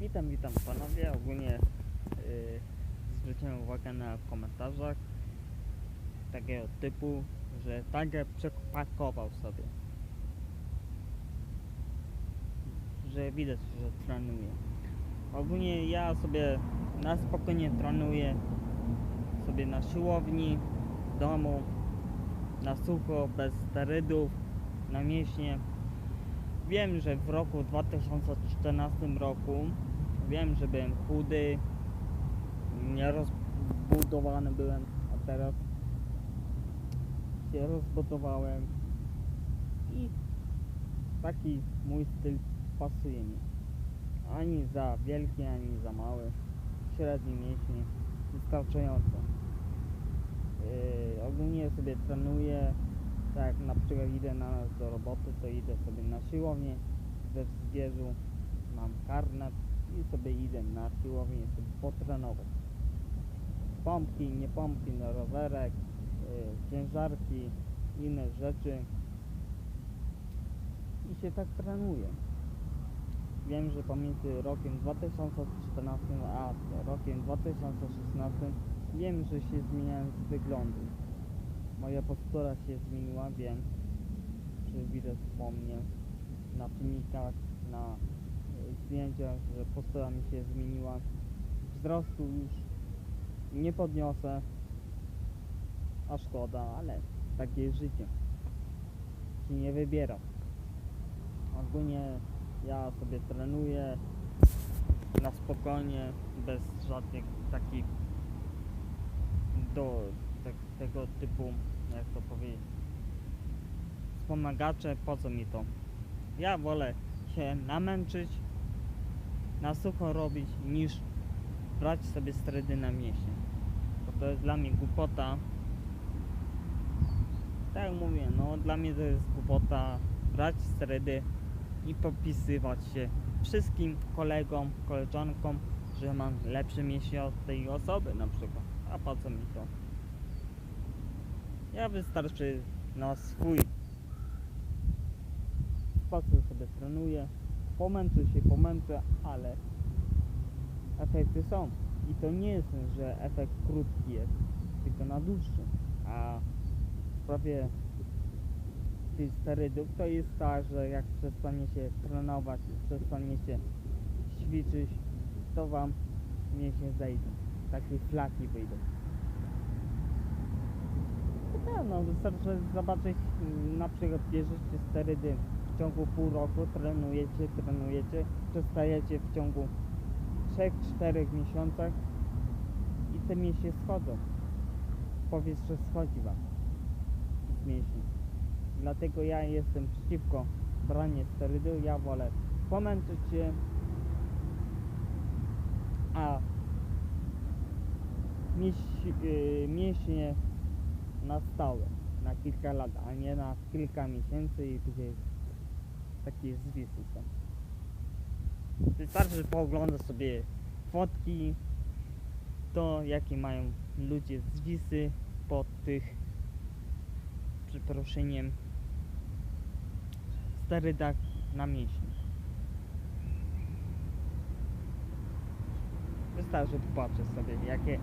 Witam, witam panowie. Ogólnie yy, zwróciłem uwagę na komentarzach takiego typu, że Tiger przepakował sobie. Że widać, że trenuje. Ogólnie ja sobie na spokojnie trenuję sobie na siłowni, w domu, na sucho, bez sterydów, na mięśnie. Wiem, że w roku 2014 roku wiem, że byłem chudy, nierozbudowany byłem, a teraz się rozbudowałem i taki mój styl pasuje mi. Ani za wielki, ani za mały. Średni mięśnie, wystarczająco. Yy, ogólnie sobie trenuję, tak jak na przykład idę na do roboty, to idę sobie na siłownię we Wzgierzu, mam karnet i sobie idę na siłownię sobie potrenować. Pompki, nie pompki, na rowerek, yy, ciężarki, inne rzeczy i się tak trenuje. Wiem, że pomiędzy rokiem 2014 a rokiem 2016 wiem, że się zmieniałem z wyglądu. Moja postura się zmieniła, wiem, że widać po mnie na filmikach, na y, zdjęciach, że postura mi się zmieniła. Wzrostu już nie podniosę, a szkoda, ale takie jest życie. Się nie wybieram. Ogólnie ja sobie trenuję na spokojnie, bez żadnych takich do tak, tego typu, jak to powiedzieć, wspomagacze, po co mi to? Ja wolę się namęczyć, na sucho robić, niż brać sobie sterydy na mięśnie. Bo to jest dla mnie głupota. Tak mówię, no dla mnie to jest głupota brać sterydy i popisywać się wszystkim kolegom, koleżankom, że mam lepsze mięśnie od tej osoby na przykład. A po co mi to? Ja wystarczy na swój sposób sobie trenuję. Pomęczę się, pomęczę, ale efekty są. I to nie jest, że efekt krótki jest, tylko na dłuższy. A w sprawie tych sterydów to jest tak, że jak przestaniecie trenować, przestaniecie ćwiczyć, to wam mięśnie zejdą. Takie flaki wyjdą. Tak, no wystarczy zobaczyć, mm, na przykład bierzecie sterydy w ciągu pół roku, trenujecie, trenujecie, przestajecie w ciągu 3-4 miesiącach i te mięśnie schodzą. Powietrze schodzi wam z mięśni. Dlatego ja jestem przeciwko braniu sterydu, ja wolę pomęczyć się, a mieć yy, mięśnie na stałe, na kilka lat, a nie na kilka miesięcy i gdzie takie zwisy są. Wystarczy pooglądać sobie fotki, to jakie mają ludzie zwisy pod tych przeproszeniem sterydach na mięśnie. Wystarczy popatrzeć sobie, jakie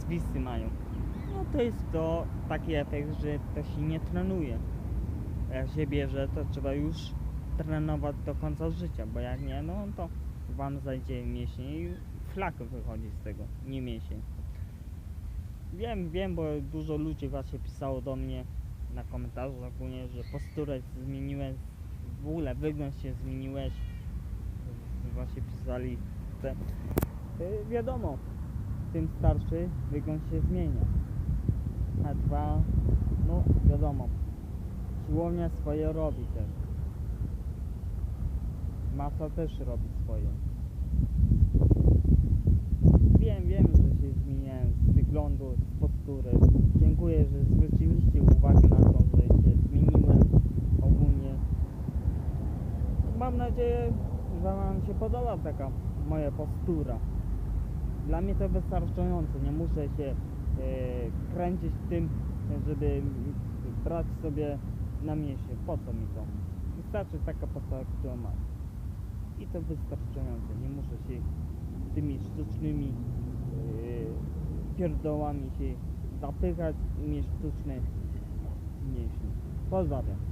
zwisy mają. No to jest to taki efekt, że to się nie trenuje. Jak się bierze, to trzeba już trenować do końca życia, bo jak nie, no to wam zajdzie mięśnie i flak wychodzi z tego, nie mięsień. Wiem, wiem, bo dużo ludzi właśnie pisało do mnie na komentarzu ogólnie, że posturę zmieniłeś, w ogóle wygląd się zmieniłeś. Właśnie pisali te. Y, wiadomo, tym starszy wygląd się zmienia. A dwa, no wiadomo, siłownia swoje robi też. Masa też robi swoje. Wiem, wiem, że się zmieniałem z wyglądu, z postury. Dziękuję, że zwróciliście uwagę na to, że się zmieniłem ogólnie. Mam nadzieję, że Wam się podoba taka moja postura. Dla mnie to wystarczająco, nie muszę się kręcić tym, żeby brać sobie na mięśnie. Po co mi to? Wystarczy taka postura, którą mam. i to wystarczające. Nie muszę się tymi sztucznymi yy, pierdołami się zapychać i mieć sztuczne mięśnie. Pozdrawiam.